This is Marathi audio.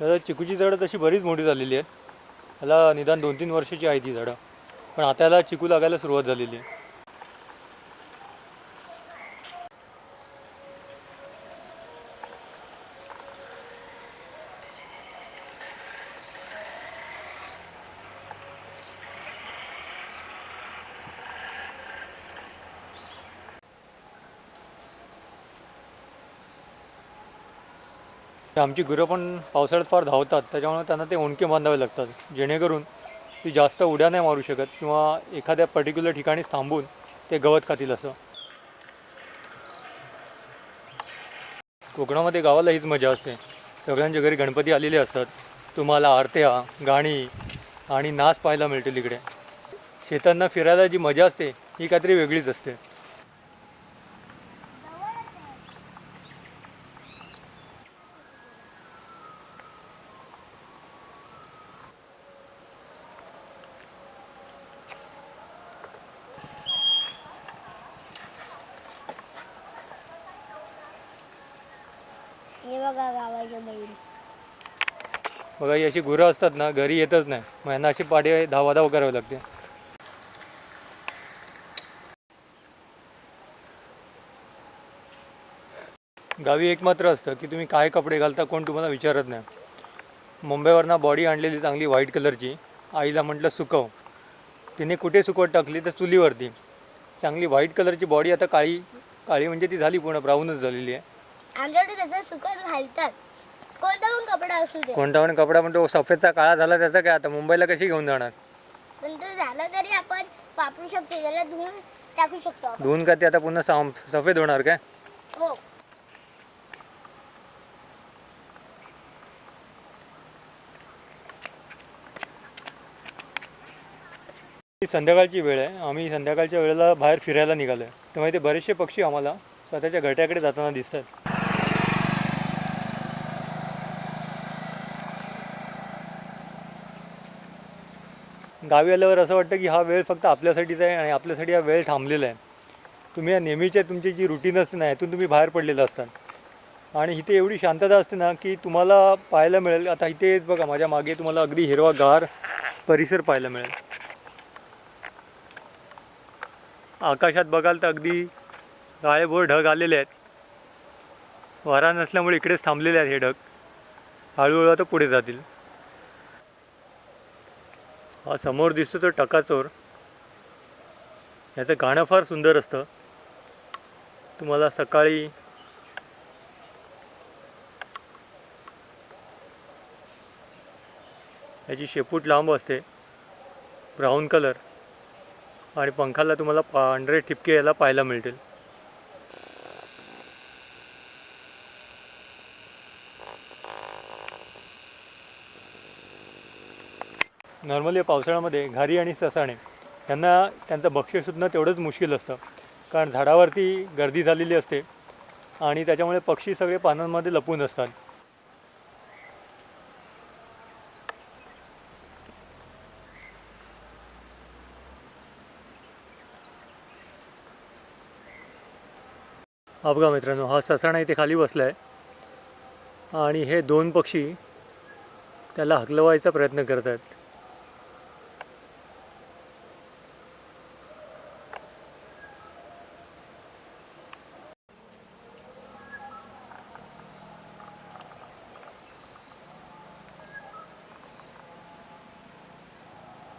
दादा चिकूची झाडं तशी बरीच मोठी झालेली आहे त्याला निदान दोन तीन वर्षाची आहे ती झाडं. पण आता याला चिकू लागायला सुरुवात झालेली आहे. आमची गुरं पण पावसाळ्यात फार धावतात त्याच्यामुळे त्यांना ते ओंडके बांधावे लागतात. जेणेकरून ती जास्त उड्या नाही मारू शकत किंवा एखाद्या पर्टिक्युलर ठिकाणीच थांबून ते गवत खातील असं. कोकणामध्ये गावाला हीच मजा असते. सगळ्यांच्या घरी गणपती आलेले असतात. तुम्हाला आरत्या गाणी आणि नाच पाहायला मिळतील इकडे. शेतांना फिरायला जी मजा असते ही काहीतरी वेगळीच असते. हे बघा गावाचे बैल बघा ही अशी गुरं असतात ना घरी येतच नाही. मग यांना अशी पाठी धावाधाव करावी लागते. गावी एक मात्र असतं की तुम्ही काय कपडे घालता कोण तुम्हाला विचारत नाही. मुंबईवरनं बॉडी आणलेली चांगली व्हाईट कलरची. आईला म्हटलं सुकव. तिने कुठे सुकवत टाकली? तर चुलीवरती. चांगली व्हाईट कलरची बॉडी आता काळी काळी म्हणजे ती झाली पूर्ण ब्राऊनच झालेली आहे. आमच्याकडे तसं सुकत घालतात. कोणता पण कपडा असू दे. कोणता पण कपडा पण तो सफेदचा काळा झाला त्याचा काय आता? मुंबईला कशी घेऊन जाणार? पण तो झाला तरी आपण वापरू शकतो. त्याला धुवून टाकू शकतो आपण. धुवून का ते आता पुन्हा साम सफेद होणार काय? हो. ही संध्याकाळची वेळ आहे. आम्ही संध्याकाळच्या वेळेला बाहेर फिरायला निघालो आहे त्यामुळे ते बरेचसे पक्षी आम्हाला स्वतःच्या घट्याकडे जाताना दिसतात. गावी आल्यावर असं वाटतं की हा वेळ फक्त आपल्यासाठीच आहे आणि आपल्यासाठी हा वेळ थांबलेला आहे. तुम्ही या नेहमीच्या तुमची जी रुटीन असते ना यातून तुम्ही बाहेर पडलेलं असतात. आणि इथे एवढी शांतता असते ना की तुम्हाला पाहायला मिळेल. आता इथे बघा माझ्या मागे तुम्हाला अगदी हिरवागार परिसर पाहायला मिळेल. आकाशात बघाल तर अगदी गाळेभोर ढग आलेले आहेत. वारा नसल्यामुळे इकडेच थांबलेले आहेत हे ढग. हळूहळू आता पुढे जातील. हा समोर दिसतो तो टकाचोर. याचं गाणं फार सुंदर असतं. तुम्हाला सकाळी याची शेपूट लांब असते. Brown colour. आणि पंखाला तुम्हाला पांढरे ठिपके याला पाहायला मिळतील. नॉर्मली पावसाळ्यामध्ये घारी आणि ससाणे यांना त्यांचं भक्ष्य तेवढंच मुश्किल असतं. कारण झाडावरती गर्दी झालेली असते आणि त्याच्यामुळे पक्षी सगळे पानांमध्ये लपून असतात. हा मित्रांनो हा ससाणा इथे खाली बसला आहे आणि हे दोन पक्षी त्याला हकलवायचा प्रयत्न करत आहेत